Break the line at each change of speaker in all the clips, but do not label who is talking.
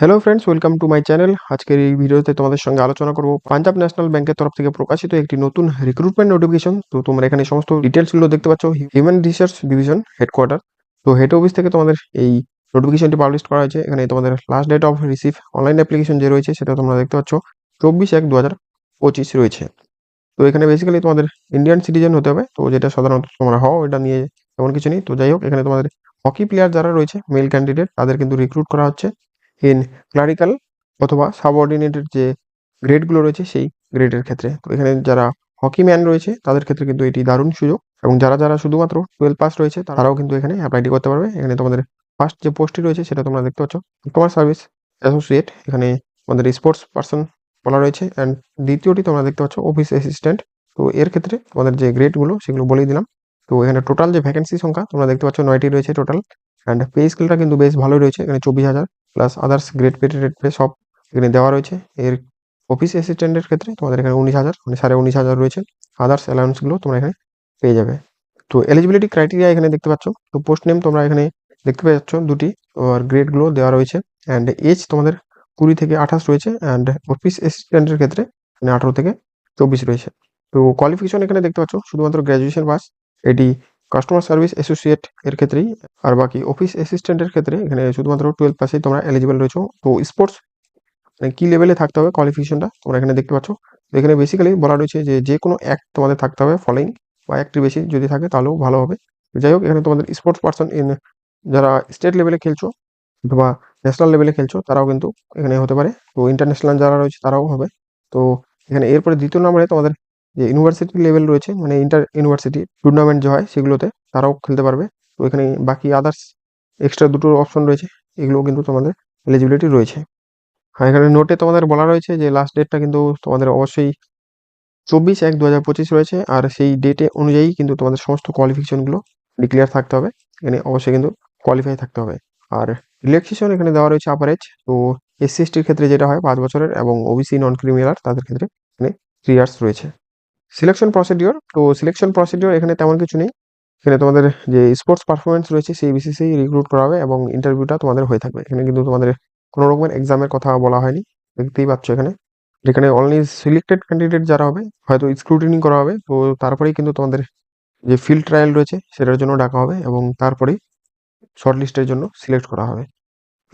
Hello friends welcome to my channel আজকের এই ভিডিওতে তোমাদের সঙ্গে আলোচনা করব পাঞ্জাব ন্যাশনাল ব্যাংকের তরফ থেকে প্রকাশিত একটি নতুন রিক্রুটমেন্ট নোটিফিকেশন তো তোমরা এখানে সমস্ত ডিটেলসগুলো দেখতে পাচ্ছ। হিউম্যান রিসার্চ ডিভিশন হেডকোয়ার্টার তো হেড অফিস থেকে তোমাদের এই নোটিফিকেশনটি পাবলিশ করা হয়েছে। এখানে তোমাদের last date of receive online application যে রয়েছে, সেটা তোমরা দেখতে পাচ্ছ। চব্বিশ এক দু হাজার পঁচিশ রয়েছে। তো এখানে বেসিক্যালি তোমাদের ইন্ডিয়ান সিটিজেন হতে হবে। তো যেটা সাধারণত তোমরা হও, এটা নিয়ে তেমন কিছু নেই। তো যাই হোক, এখানে তোমাদের হকি প্লেয়ার যারা রয়েছে মেল ক্যান্ডিডেট তাদের কিন্তু রিক্রুট করা হচ্ছে। ইন ক্লারিক্যাল অথবা সাবঅর্ডিনেটেড যে গ্রেডগুলো রয়েছে সেই গ্রেডের ক্ষেত্রে। তো এখানে যারা হকি ম্যান রয়েছে, তাদের ক্ষেত্রে কিন্তু এটি দারুণ সুযোগ এবং যারা যারা শুধুমাত্র টুয়েলভ পাস রয়েছে, তারাও কিন্তু এখানে অ্যাপ্লাইটি করতে পারবে। এখানে তোমাদের ফার্স্ট যে পোস্টটি রয়েছে, সেটা তোমরা দেখতে পাচ্ছ। তোমার সার্ভিস অ্যাসোসিয়েট এখানে আমাদের স্পোর্টস পার্সন বলা রয়েছে। অ্যান্ড দ্বিতীয়টি তোমরা দেখতে পাচ্ছ অফিস অ্যাসিস্ট্যান্ট তো এর ক্ষেত্রে তোমাদের যে গ্রেডগুলো সেগুলো বলেই দিলাম। তো এখানে টোটাল যে ভ্যাকেন্সি সংখ্যা, তোমরা দেখতে পাচ্ছ, নয়টি রয়েছে টোটাল অ্যান্ড পে স্কেলটা কিন্তু বেশ ভালোই রয়েছে, এখানে চব্বিশ হাজার। Plus others grade pay rate pay সব এখানে দেওয়া রয়েছে। এর অফিস অ্যাসিস্ট্যান্টের ক্ষেত্রে তোমাদের এখানে উনিশ হাজার মানে সাড়ে উনিশ হাজার রয়েছে। আদার্স অ্যালাউন্সগুলো তোমরা এখানে পেয়ে যাবে। তো এলিজিবিলিটি ক্রাইটেরিয়া এখানে দেখতে পাচ্ছ। তো পোস্ট নেম তোমরা এখানে দেখতে পেয়ে যাচ্ছ দুটি, আর গ্রেডগুলো দেওয়া রয়েছে। অ্যান্ড এজ তোমাদের কুড়ি থেকে আঠাশ রয়েছে। অ্যান্ড অফিস অ্যাসিস্ট্যান্টের ক্ষেত্রে এখানে আঠারো থেকে চব্বিশ রয়েছে। তো কোয়ালিফিকেশন এখানে দেখতে পাচ্ছ। শুধুমাত্র গ্র্যাজুয়েশন পাস এটি কাস্টমার সার্ভিস অ্যাসোসিয়েট এর ক্ষেত্রেই, আর বাকি অফিস অ্যাসিস্ট্যান্টের ক্ষেত্রে, এখানে শুধুমাত্র টুয়েলভ পাসেই তোমরা এলিজিবল রয়েছো। তো স্পোর্টস মানে কি লেভেলে থাকতে হবে কোয়ালিফিকেশনটা তোমরা এখানে দেখতে পাচ্ছ। তো এখানে বেসিক্যালি বলা রয়েছে যে যে কোনো এক তোমাদের থাকতে হবে ফলোইং বা একটির বেশি যদি থাকে তাহলেও ভালো হবে। যাই হোক, এখানে তোমাদের স্পোর্টস পার্সন ইন যারা স্টেট লেভেলে খেলছো অথবা ন্যাশনাল লেভেলে খেলছো, তারাও কিন্তু এখানে হতে পারে। তো ইন্টারন্যাশনাল যারা রয়েছে তারাও হবে। তো এখানে এরপরে দ্বিতীয় নম্বরে তোমাদের যে ইউনিভার্সিটি লেভেল রয়েছে মানে ইন্টার ইউনিভার্সিটি টুর্নামেন্ট যে হয় সেগুলোতে তারাও খেলতে পারবে। তো এখানে বাকি আদার্স এক্সট্রা দুটো অপশন রয়েছে, এগুলোও কিন্তু তোমাদের এলিজিবিলিটি রয়েছে। আর এখানে নোটে তোমাদের বলা রয়েছে যে লাস্ট ডেটটা কিন্তু তোমাদের অবশ্যই চব্বিশ এক দু হাজার পঁচিশ রয়েছে, আর সেই ডেটে অনুযায়ী কিন্তু তোমাদের সমস্ত কোয়ালিফিকেশনগুলো ডিক্লেয়ার থাকতে হবে। এখানে অবশ্যই কিন্তু কোয়ালিফাই থাকতে হবে। আর রিল্যাক্সেশন এখানে দেওয়া রয়েছে আপারেজ তো এসসি এসটির ক্ষেত্রে যেটা হয় পাঁচ বছরের এবং ওবিসি নন ক্রিমিনাল তাদের ক্ষেত্রে এখানে থ্রি ইয়ার্স রয়েছে। সিলেকশন প্রসিডিওর তো সিলেকশন প্রসিডিওর এখানে তেমন কিছু নেই। এখানে তোমাদের যে স্পোর্টস পারফরমেন্স রয়েছে, সেই বেসিসেই রিক্রুট করা হবে এবং ইন্টারভিউটা তোমাদের হয়ে থাকবে। এখানে কিন্তু তোমাদের কোনো রকমের এক্সামের কথা বলা হয়নি, দেখতেই পাচ্ছ এখানে। যেখানে অনলি সিলেক্টেড ক্যান্ডিডেট যারা হবে, হয়তো স্ক্রুটিনি করা হবে, তো তারপরেই কিন্তু তোমাদের যে ফিল্ড ট্রায়াল রয়েছে, সেটার জন্য ডাকা হবে এবং তারপরেই শর্ট লিস্টের জন্য সিলেক্ট করা হবে।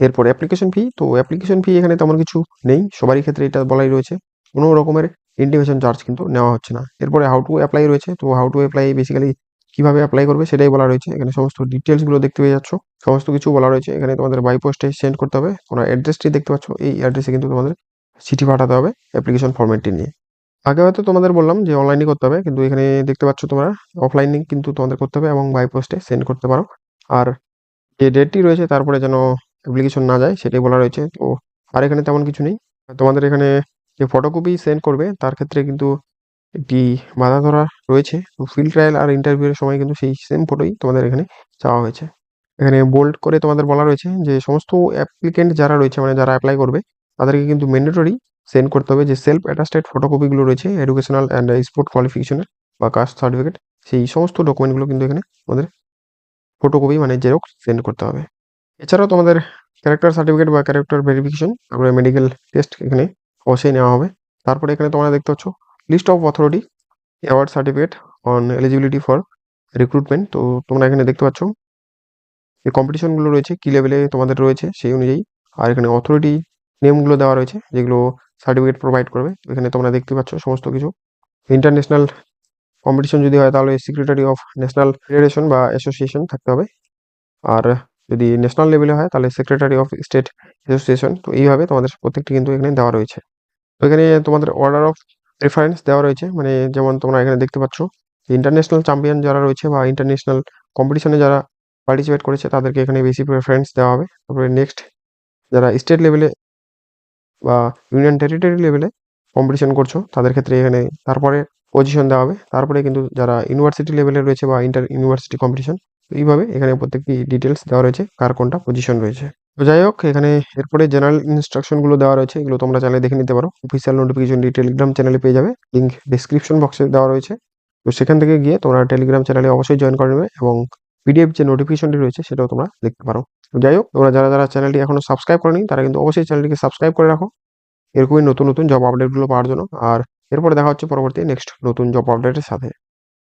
এরপরে অ্যাপ্লিকেশন ফি তো অ্যাপ্লিকেশন ফি এখানে তেমন কিছু নেই, সবারই ক্ষেত্রে এটা বলাই রয়েছে। কোনো রকমের ইন্টিমেশন চার্জ কিন্তু নেওয়া হচ্ছে না। এরপরে হাউ টু অ্যাপ্লাই রয়েছে। তো হাউ টু অ্যাপ্লাই বেসিক্যালি কীভাবে অ্যাপ্লাই করবে সেটাই বলা রয়েছে। এখানে সমস্ত ডিটেলসগুলো দেখতে পেয়ে যাচ্ছ। সমস্ত কিছু বলা রয়েছে। এখানে তোমাদের বাই পোস্টে সেন্ড করতে হবে। তোমরা অ্যাড্রেসটি দেখতে পাচ্ছ, এই অ্যাড্রেসে কিন্তু তোমাদের চিঠি পাঠাতে হবে অ্যাপ্লিকেশন ফর্মেটটি নিয়ে। আগে হয়তো তোমাদের বললাম যে অনলাইনে করতে হবে, কিন্তু এখানে দেখতে পাচ্ছ তোমরা অফলাইনে কিন্তু তোমাদের করতে হবে এবং বাই পোস্টে সেন্ড করতে পারো। আর যে ডেটটি রয়েছে তারপরে যেন অ্যাপ্লিকেশন না যায়, সেটাই বলা রয়েছে। তো আর এখানে তেমন কিছু নেই। তোমাদের এখানে যে ফটোকপি সেন্ড করবে, তার ক্ষেত্রে কিন্তু একটি বাধা ধরা রয়েছে। তো ফিল্ড ট্রায়াল আর ইন্টারভিউয়ের সময় কিন্তু সেই সেম ফটোই তোমাদের এখানে চাওয়া হয়েছে। এখানে বোল্ড করে তোমাদের বলা রয়েছে যে সমস্ত অ্যাপ্লিকেন্ট যারা রয়েছে মানে যারা অ্যাপ্লাই করবে, তাদেরকে কিন্তু ম্যান্ডেটরি সেন্ড করতে হবে যে সেলফ অ্যাটাস্টেড ফটোকপিগুলো রয়েছে এডুকেশনাল অ্যান্ড স্পোর্ট কোয়ালিফিকেশনের বা কাস্ট সার্টিফিকেট সেই সমস্ত ডকুমেন্টগুলো কিন্তু এখানে আমাদের ফটোকপি মানে জেরক্স সেন্ড করতে হবে। এছাড়াও তোমাদের ক্যারেক্টার সার্টিফিকেট বা ক্যারেক্টার ভেরিফিকেশন তারপরে মেডিকেল টেস্ট এখানে অবশ্যই নেওয়া হবে। তারপরে এখানে তোমরা দেখতে পাচ্ছ list of authority award certificate on eligibility for recruitment তো তোমরা এখানে দেখতে পাচ্ছ যে কম্পিটিশনগুলো রয়েছে, কী লেভেলে তোমাদের রয়েছে সেই অনুযায়ী। আর এখানে অথরিটি নেমগুলো দেওয়া রয়েছে, যেগুলো সার্টিফিকেট প্রোভাইড করবে। এখানে তোমরা দেখতে পাচ্ছ সমস্ত কিছু। ইন্টারন্যাশনাল কম্পিটিশন যদি হয়, তাহলে সেক্রেটারি অফ ন্যাশনাল ফেডারেশন বা অ্যাসোসিয়েশন থাকতে হবে। আর যদি ন্যাশনাল লেভেলে হয়, তাহলে সেক্রেটারি অফ স্টেট অ্যাসোসিয়েশন তো এইভাবে তোমাদের প্রত্যেকটি কিন্তু এখানে দেওয়া রয়েছে। তো এখানে তোমাদের অর্ডার অফ রেফারেন্স দেওয়া রয়েছে। মানে যেমন তোমরা এখানে দেখতে পাচ্ছ ইন্টারন্যাশনাল চ্যাম্পিয়ন যারা রয়েছে বা ইন্টারন্যাশনাল কম্পিটিশনে যারা পার্টিসিপেট করেছে, তাদেরকে এখানে বেশি প্রেফারেন্স দেওয়া হবে। তারপরে নেক্সট যারা স্টেট লেভেলে বা ইউনিয়ন টেরিটরি লেভেলে কম্পিটিশন করছ, তাদের ক্ষেত্রে এখানে তারপরে পজিশন দেওয়া হবে। তারপরে কিন্তু যারা ইউনিভার্সিটি লেভেলে রয়েছে বা ইন্টার ইউনিভার্সিটি কম্পিটিশন এইভাবে এখানে প্রত্যেকটি ডিটেলস দেওয়া রয়েছে, কার কোনটা পজিশন রয়েছে। তো যাই হোক, এখানে এরপরে জেনারেল ইনস্ট্রাকশনগুলো দেওয়া রয়েছে, এগুলো তোমরা চাইলে দেখে নিতে পারো। অফিসিয়াল নোটিফিকেশনটি টেলিগ্রাম চ্যানেলে পেয়ে যাবে লিঙ্ক ডিসক্রিপশন বক্সে দেওয়া রয়েছে। তো সেখান থেকে গিয়ে তোমরা টেলিগ্রাম চ্যানেলে অবশ্যই জয়েন করে নেবে এবং পিডিএফ যে নোটিফিকেশনটি রয়েছে, সেটাও তোমরা দেখতে পারো। যাই হোক, তোমরা যারা যারা চ্যানেলটি এখনও সাবস্ক্রাইব করেনি, তারা কিন্তু অবশ্যই চ্যানেলটিকে সাবস্ক্রাইব করে রাখো। এরকমই নতুন নতুন জব আপডেটগুলো পাওয়ার জন্য। আর এরপরে দেখা হচ্ছে পরবর্তী নেক্সট নতুন জব আপডেটের সাথে।